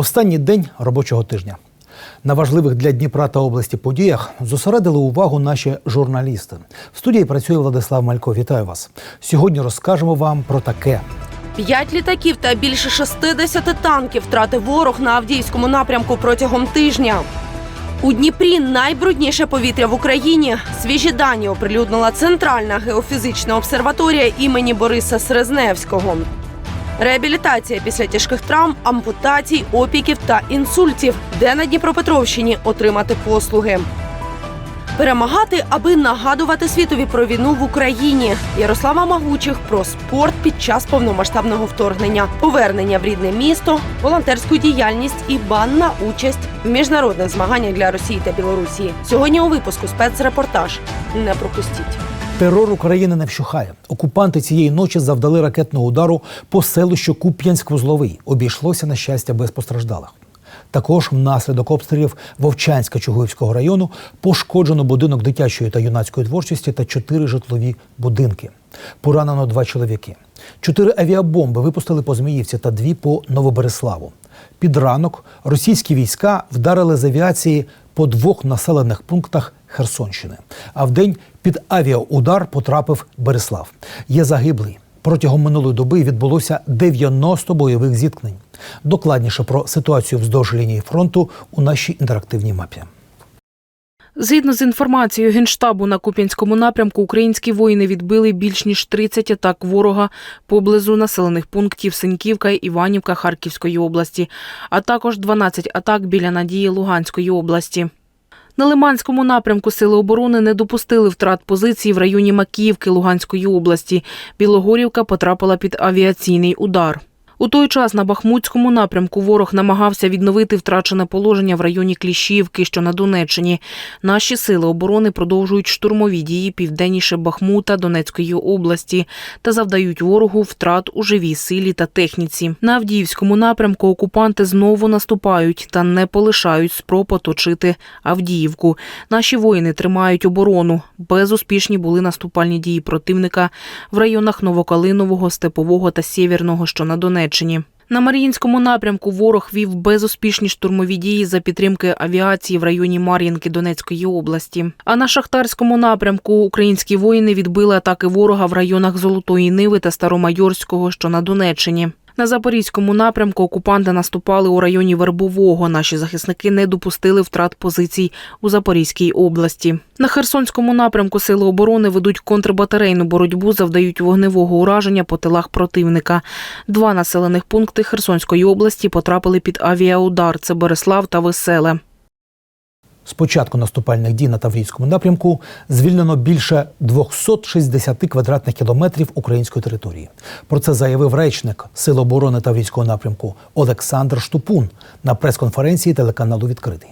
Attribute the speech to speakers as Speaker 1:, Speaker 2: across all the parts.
Speaker 1: Останній день робочого тижня. На важливих для Дніпра та області подіях зосередили увагу наші журналісти. В студії працює Владислав Малько. Вітаю вас. Сьогодні розкажемо вам про таке.
Speaker 2: П'ять літаків та більше 60 танків втратив ворог на Авдіївському напрямку протягом тижня. У Дніпрі найбрудніше повітря в Україні. Свіжі дані оприлюднила Центральна геофізична обсерваторія імені Бориса Срезневського. Реабілітація після тяжких травм, ампутацій, опіків та інсультів, де на Дніпропетровщині отримати послуги. Перемагати, аби нагадувати світові про війну в Україні. Ярослава Магучих про спорт під час повномасштабного вторгнення, повернення в рідне місто, волонтерську діяльність і банна участь в міжнародних змаганнях для Росії та Білорусі. Сьогодні у випуску спецрепортаж. Не пропустіть.
Speaker 1: Терор України не вщухає. Окупанти цієї ночі завдали ракетного удару по селищу Куп'янськ-Вузловий. Обійшлося на щастя без постраждалих. Також внаслідок обстрілів Вовчанська Чугуївського району пошкоджено будинок дитячої та юнацької творчості та чотири житлові будинки. Поранено два чоловіки. Чотири авіабомби випустили по Зміївці та дві по Новобереславу. Під ранок російські війська вдарили з авіації по двох населених пунктах Херсонщини. А вдень під авіаудар потрапив Береслав. Є загиблий. Протягом минулої доби відбулося 90 бойових зіткнень. Докладніше про ситуацію вздовж лінії фронту у нашій інтерактивній мапі.
Speaker 3: Згідно з інформацією Генштабу на Куп'янському напрямку, українські воїни відбили більш ніж 30 атак ворога поблизу населених пунктів Синьківка і Іванівка Харківської області, а також 12 атак біля Надії Луганської області. На Лиманському напрямку Сили оборони не допустили втрат позицій в районі Макіївки Луганської області. Білогорівка потрапила під авіаційний удар. У той час на Бахмутському напрямку ворог намагався відновити втрачене положення в районі Кліщівки, що на Донеччині. Наші сили оборони продовжують штурмові дії південніше Бахмута Донецької області та завдають ворогу втрат у живій силі та техніці. На Авдіївському напрямку окупанти знову наступають та не полишають спроб оточити Авдіївку. Наші воїни тримають оборону. Безуспішні були наступальні дії противника в районах Новокалинового, Степового та Сєвєрного, що на Донеччині. На Мар'їнському напрямку ворог вів безуспішні штурмові дії за підтримки авіації в районі Мар'їнки Донецької області. А на Шахтарському напрямку українські воїни відбили атаки ворога в районах Золотої Ниви та Старомайорського, що на Донеччині. На Запорізькому напрямку окупанти наступали у районі Вербового. Наші захисники не допустили втрат позицій у Запорізькій області. На Херсонському напрямку сили оборони ведуть контрбатарейну боротьбу, завдають вогневого ураження по тилах противника. Два населених пункти Херсонської області потрапили під авіаудар. Це Береслав та Веселе.
Speaker 1: З початку наступальних дій на Таврійському напрямку звільнено більше 260 квадратних кілометрів української території. Про це заявив речник Сил оборони Таврійського напрямку Олександр Штупун на прес-конференції телеканалу Відкритий.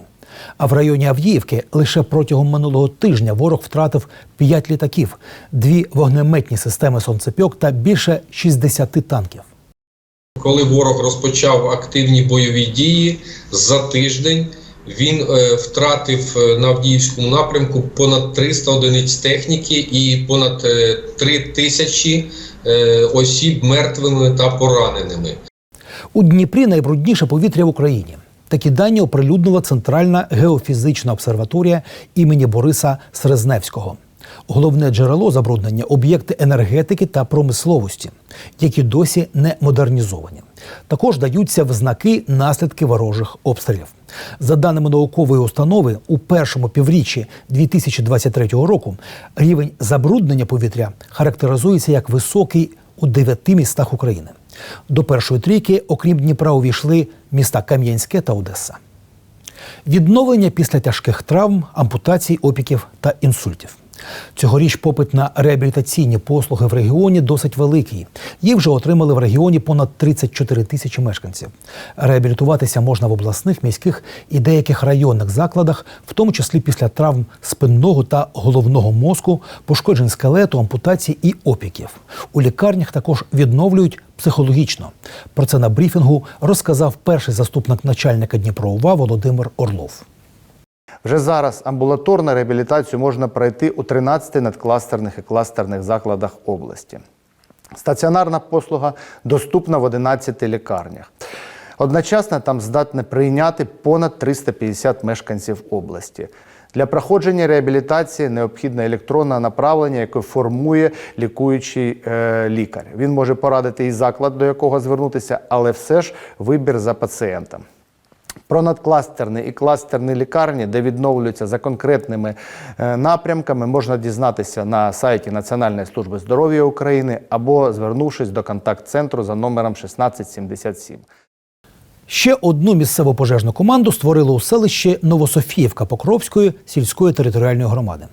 Speaker 1: А в районі Авдіївки лише протягом минулого тижня ворог втратив 5 літаків, дві вогнеметні системи сонцепьок та більше 60 танків.
Speaker 4: Коли ворог розпочав активні бойові дії за тиждень, він е, втратив е, на Авдіївському напрямку понад 300 одиниць техніки і понад е, 3 тисячі е, осіб мертвими та пораненими.
Speaker 1: У Дніпрі найбрудніше повітря в Україні. Такі дані оприлюднила Центральна геофізична обсерваторія імені Бориса Срезневського. Головне джерело забруднення об'єкти енергетики та промисловості, які досі не модернізовані. Також даються в знаки наслідки ворожих обстрілів. За даними наукової установи, у першому півріччі 2023 року рівень забруднення повітря характеризується як високий у дев'яти містах України. До першої трійки, окрім Дніпра, увійшли міста Кам'янське та Одеса. Відновлення після тяжких травм, ампутацій, опіків та інсультів. Цьогоріч попит на реабілітаційні послуги в регіоні досить великий. Їх вже отримали в регіоні понад 34 тисячі мешканців. Реабілітуватися можна в обласних, міських і деяких районних закладах, в тому числі після травм спинного та головного мозку, пошкоджень скелету, ампутацій і опіків. У лікарнях також відновлюють психологічно. Про це на брифінгу розказав перший заступник начальника Дніпроува Володимир Орлов.
Speaker 5: Вже зараз амбулаторну реабілітацію можна пройти у 13 надкластерних і кластерних закладах області. Стаціонарна послуга доступна в 11 лікарнях. Одночасно там здатне прийняти понад 350 мешканців області. Для проходження реабілітації необхідне електронне направлення, яке формує лікуючий е, лікар. Він може порадити і заклад, до якого звернутися, але все ж вибір за пацієнтом. Про надкластерні і кластерні лікарні, де відновлюються за конкретними е, напрямками, можна дізнатися на сайті Національної служби здоров'я України або звернувшись до контакт-центру за номером 1677.
Speaker 1: Ще одну місцеву пожежну команду створили у селищі Новософіївка Покровської сільської територіальної громади.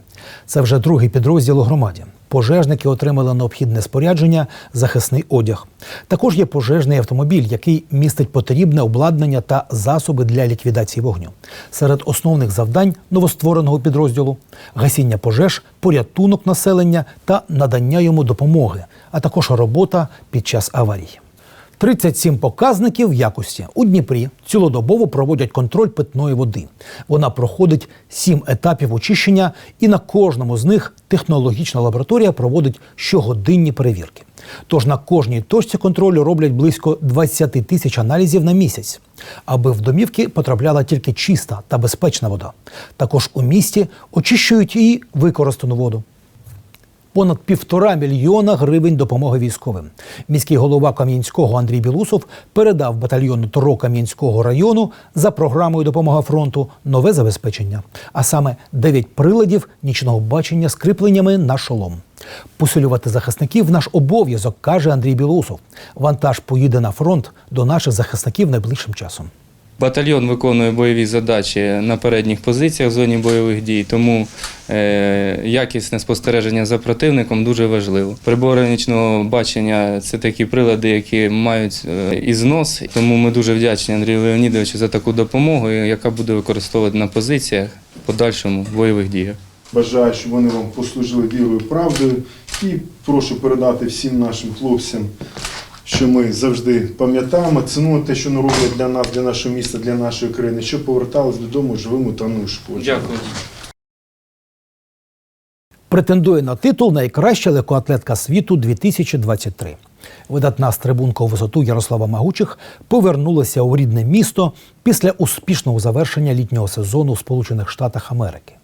Speaker 1: Це вже другий підрозділ у громаді. Пожежники отримали необхідне спорядження, захисний одяг. Також є пожежний автомобіль, який містить потрібне обладнання та засоби для ліквідації вогню. Серед основних завдань новоствореного підрозділу гасіння пожеж, порятунок населення та надання йому допомоги, а також робота під час аварії. 37 показників якості у Дніпрі цілодобово проводять контроль питної води. Вона проходить 7 етапів очищення, і на кожному з них технологічна лабораторія проводить щогодинні перевірки. Тож на кожній точці контролю роблять близько 20 тисяч аналізів на місяць, аби в домівки потрапляла тільки чиста та безпечна вода. Також у місті очищують і використану воду понад півтора мільйона гривень допомоги військовим. Міський голова Кам'янського Андрій Білусов передав батальйону ТРО Кам'янського району за програмою допомога фронту нове забезпечення, а саме 9 приладів нічного бачення з кріпленнями на шолом. Посилювати захисників наш обов'язок, каже Андрій Білусов. Вантаж поїде на фронт до наших захисників найближчим часом.
Speaker 6: Батальйон виконує бойові задачі на передніх позиціях в зоні бойових дій, тому е, якісне спостереження за противником дуже важливо. Прибори нічного бачення це такі прилади, які мають е, і знос. Тому ми дуже вдячні Андрію Леонідовичу за таку допомогу, яка буде використовувати на позиціях в подальшому бойових діях.
Speaker 7: Бажаю, щоб вони вам послужили вірою правдою. І прошу передати всім нашим хлопцям, що ми завжди пам'ятаємо, цінуємо те, що вони роблять для нас, для нашого міста, для нашої країни, щоб повертались додому живими та неушкодженими.
Speaker 6: Дякую.
Speaker 1: претендує на титул найкраща легкоатлетка світу 2023. Видатна стрибунка у висоту Ярослава Магучих повернулася у рідне місто після успішного завершення літнього сезону у Сполучених Штатах Америки.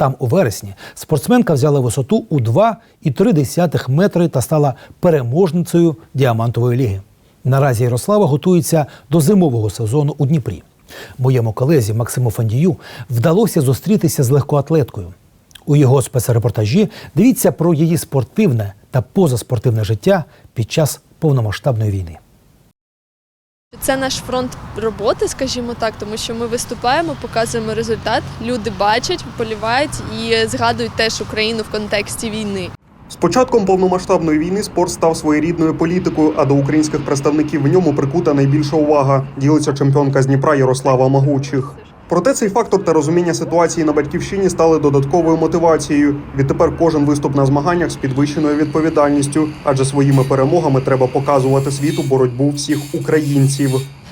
Speaker 1: Там у вересні спортсменка взяла висоту у 2,3 метри та стала переможницею діамантової ліги. Наразі Ярослава готується до зимового сезону у Дніпрі. Моєму колезі Максиму Фандію вдалося зустрітися з легкоатлеткою. У його спецрепортажі дивіться про її спортивне та позаспортивне життя під час повномасштабної війни.
Speaker 8: Це наш фронт роботи, скажімо так, тому що ми виступаємо, показуємо результат. Люди бачать, полівають і згадують теж Україну в контексті війни.
Speaker 9: З початком повномасштабної війни спорт став своєрідною політикою, а до українських представників в ньому прикута найбільша увага. Ділиться чемпіонка з Дніпра Ярослава Магучих. Проте цей фактор та розуміння ситуації на батьківщині стали додатковою мотивацією. Відтепер кожен виступ на змаганнях з підвищеною відповідальністю, адже своїми перемогами треба показувати світу боротьбу всіх українців.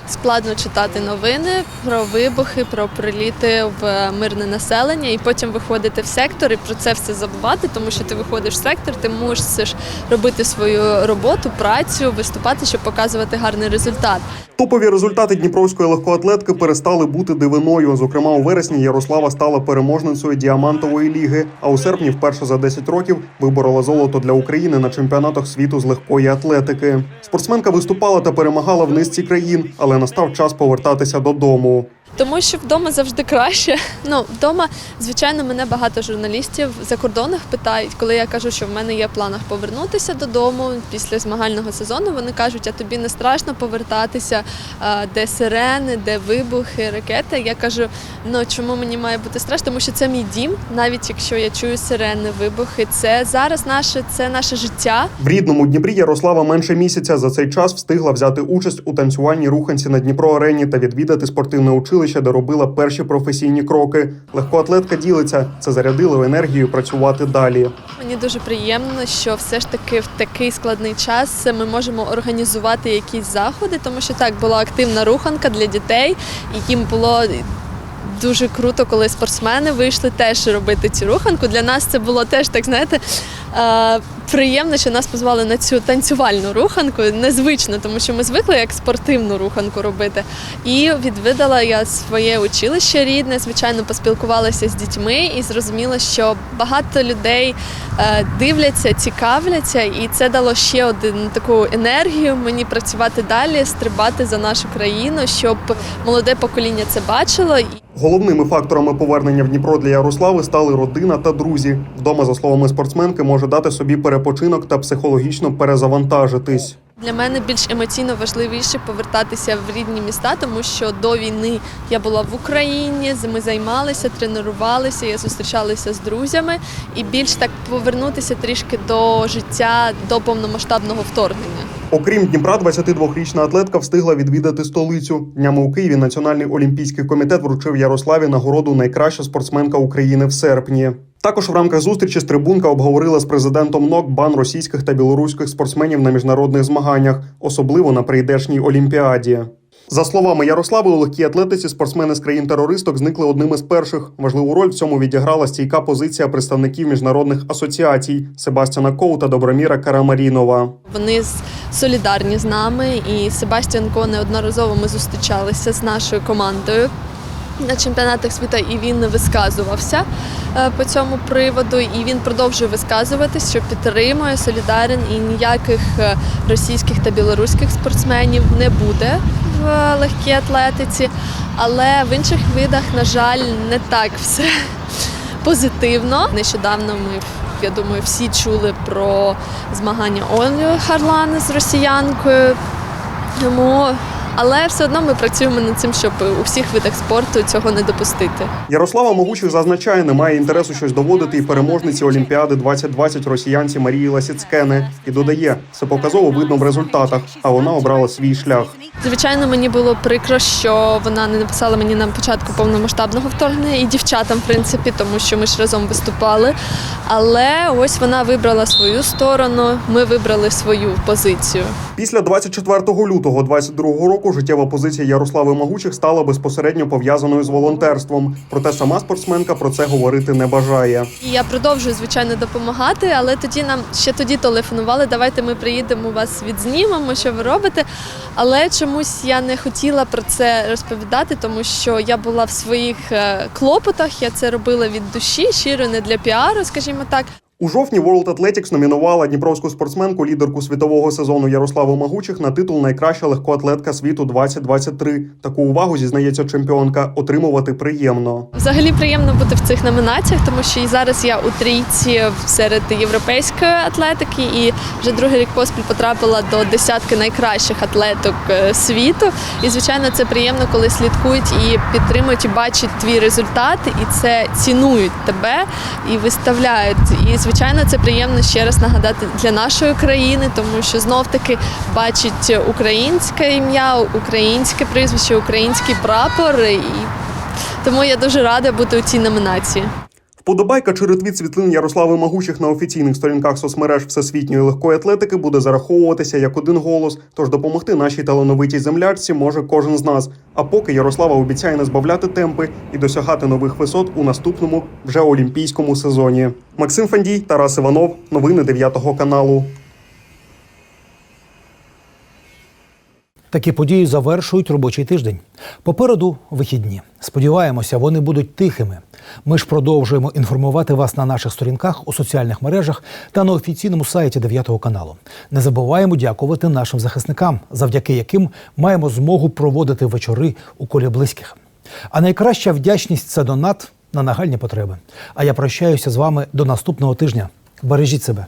Speaker 8: Складно читати новини про вибухи, про приліти в мирне населення, і потім виходити в сектор і про це все забувати, тому що ти виходиш в сектор, ти мусиш робити свою роботу, працю, виступати, щоб показувати гарний результат.
Speaker 9: Топові результати дніпровської легкоатлетки перестали бути дивиною. Зокрема, у вересні Ярослава стала переможницею діамантової ліги. А у серпні, вперше за 10 років, виборола золото для України на чемпіонатах світу з легкої атлетики. Спортсменка виступала та перемагала в низці країн, але настав час повертатися додому.
Speaker 8: Тому що вдома завжди краще. Ну, вдома, звичайно, мене багато журналістів закордонних питають, коли я кажу, що в мене є в планах повернутися додому після змагального сезону. Вони кажуть, а тобі не страшно повертатися, де сирени, де вибухи, ракети. Я кажу, ну чому мені має бути страшно? Тому що це мій дім, навіть якщо я чую сирени, вибухи, це зараз наше, це наше життя.
Speaker 9: В рідному Дніпрі Ярослава менше місяця за цей час встигла взяти участь у танцювальній руханці на Дніпро арені та відвідати спортивне училище, де робила перші професійні кроки. Легкоатлетка ділиться, це зарядило енергію працювати далі.
Speaker 8: Мені дуже приємно, що все ж таки в такий складний час ми можемо організувати якісь заходи, тому що так була активна руханка для дітей, і їм було дуже круто, коли спортсмени вийшли теж робити цю руханку. Для нас це було теж так, знаєте, е, приємно, що нас позвали на цю танцювальну руханку. Незвично, тому що ми звикли як спортивну руханку робити. І відвідала я своє училище рідне, звичайно, поспілкувалася з дітьми і зрозуміла, що багато людей е, дивляться, цікавляться, і це дало ще один таку енергію мені працювати далі, стрибати за нашу країну, щоб молоде покоління це бачило.
Speaker 9: Головними факторами повернення в Дніпро для Ярослави стали родина та друзі. Вдома, за словами спортсменки, може дати собі перепочинок та психологічно перезавантажитись.
Speaker 8: Для мене більш емоційно важливіше повертатися в рідні міста, тому що до війни я була в Україні, ми займалися, тренувалися, я зустрічалася з друзями і більш так повернутися трішки до життя до повномасштабного вторгнення.
Speaker 9: Окрім Дніпра, 22-річна атлетка встигла відвідати столицю. Днями у Києві Національний олімпійський комітет вручив Ярославі нагороду Найкраща спортсменка України в серпні. Також в рамках зустрічі стрибунка обговорила з президентом НОК бан російських та білоруських спортсменів на міжнародних змаганнях, особливо на прийдешній олімпіаді. За словами Ярослави, у легкій атлетиці спортсмени з країн-терористок зникли одними з перших. Важливу роль в цьому відіграла стійка позиція представників міжнародних асоціацій Себастьяна Коу та Доброміра Карамарінова.
Speaker 8: Вони солідарні з нами, і Себастьян Ко неодноразово ми зустрічалися з нашою командою. На чемпіонатах світу і він висказувався е, по цьому приводу, і він продовжує висказуватись, що підтримує солідарен і ніяких е, російських та білоруських спортсменів не буде в легкій атлетиці. Але в інших видах, на жаль, не так все позитивно. Нещодавно ми, я думаю, всі чули про змагання Олі Харлан з росіянкою. Тому, але все одно ми працюємо над цим, щоб у всіх видах спорту цього не допустити.
Speaker 9: Ярослава Могучих зазначає, немає інтересу щось доводити і переможниці Олімпіади 2020 росіянці Марії Ласіцкени. І додає, це показово видно в результатах, а вона обрала свій шлях.
Speaker 8: Звичайно, мені було прикро, що вона не написала мені на початку повномасштабного вторгнення і дівчатам, в принципі, тому що ми ж разом виступали. Але ось вона вибрала свою сторону, ми вибрали свою позицію.
Speaker 9: Після 24 лютого 22 року життєва позиція Ярослави Могучих стала безпосередньо пов'язаною з волонтерством. Проте сама спортсменка про це говорити не бажає.
Speaker 8: Я продовжую, звичайно, допомагати, але тоді нам ще тоді телефонували. Давайте ми приїдемо вас відзнімемо, що ви робите. Але чомусь я не хотіла про це розповідати, тому що я була в своїх е, клопотах. Я це робила від душі, щиро не для піару, скажімо так.
Speaker 9: У жовтні World Athletics номінувала дніпровську спортсменку, лідерку світового сезону Ярославу Магучих на титул Найкраща легкоатлетка світу 2023. Таку увагу зізнається чемпіонка. Отримувати приємно.
Speaker 8: Взагалі приємно бути в цих номінаціях, тому що і зараз я у трійці серед європейської атлетики, і вже другий рік поспіль потрапила до десятки найкращих атлеток е, світу. І звичайно, це приємно, коли слідкують і підтримують, і бачать твій результат, і це цінують тебе і виставляють. І звичайно, це приємно ще раз нагадати для нашої країни, тому що знов таки бачить українське ім'я, українське прізвище, український прапор. І тому я дуже рада бути у цій номінації.
Speaker 9: Вподобайка чи ретвіт світлин Ярослави Магучих на офіційних сторінках соцмереж всесвітньої легкої атлетики буде зараховуватися як один голос. Тож допомогти нашій талановитій землячці може кожен з нас. А поки Ярослава обіцяє не збавляти темпи і досягати нових висот у наступному вже олімпійському сезоні. Максим Фандій, Тарас Іванов, новини 9 каналу.
Speaker 1: Такі події завершують робочий тиждень. Попереду вихідні. Сподіваємося, вони будуть тихими. Ми ж продовжуємо інформувати вас на наших сторінках у соціальних мережах та на офіційному сайті 9 каналу. Не забуваємо дякувати нашим захисникам, завдяки яким маємо змогу проводити вечори у колі близьких. А найкраща вдячність це донат на нагальні потреби. А я прощаюся з вами до наступного тижня. Бережіть себе.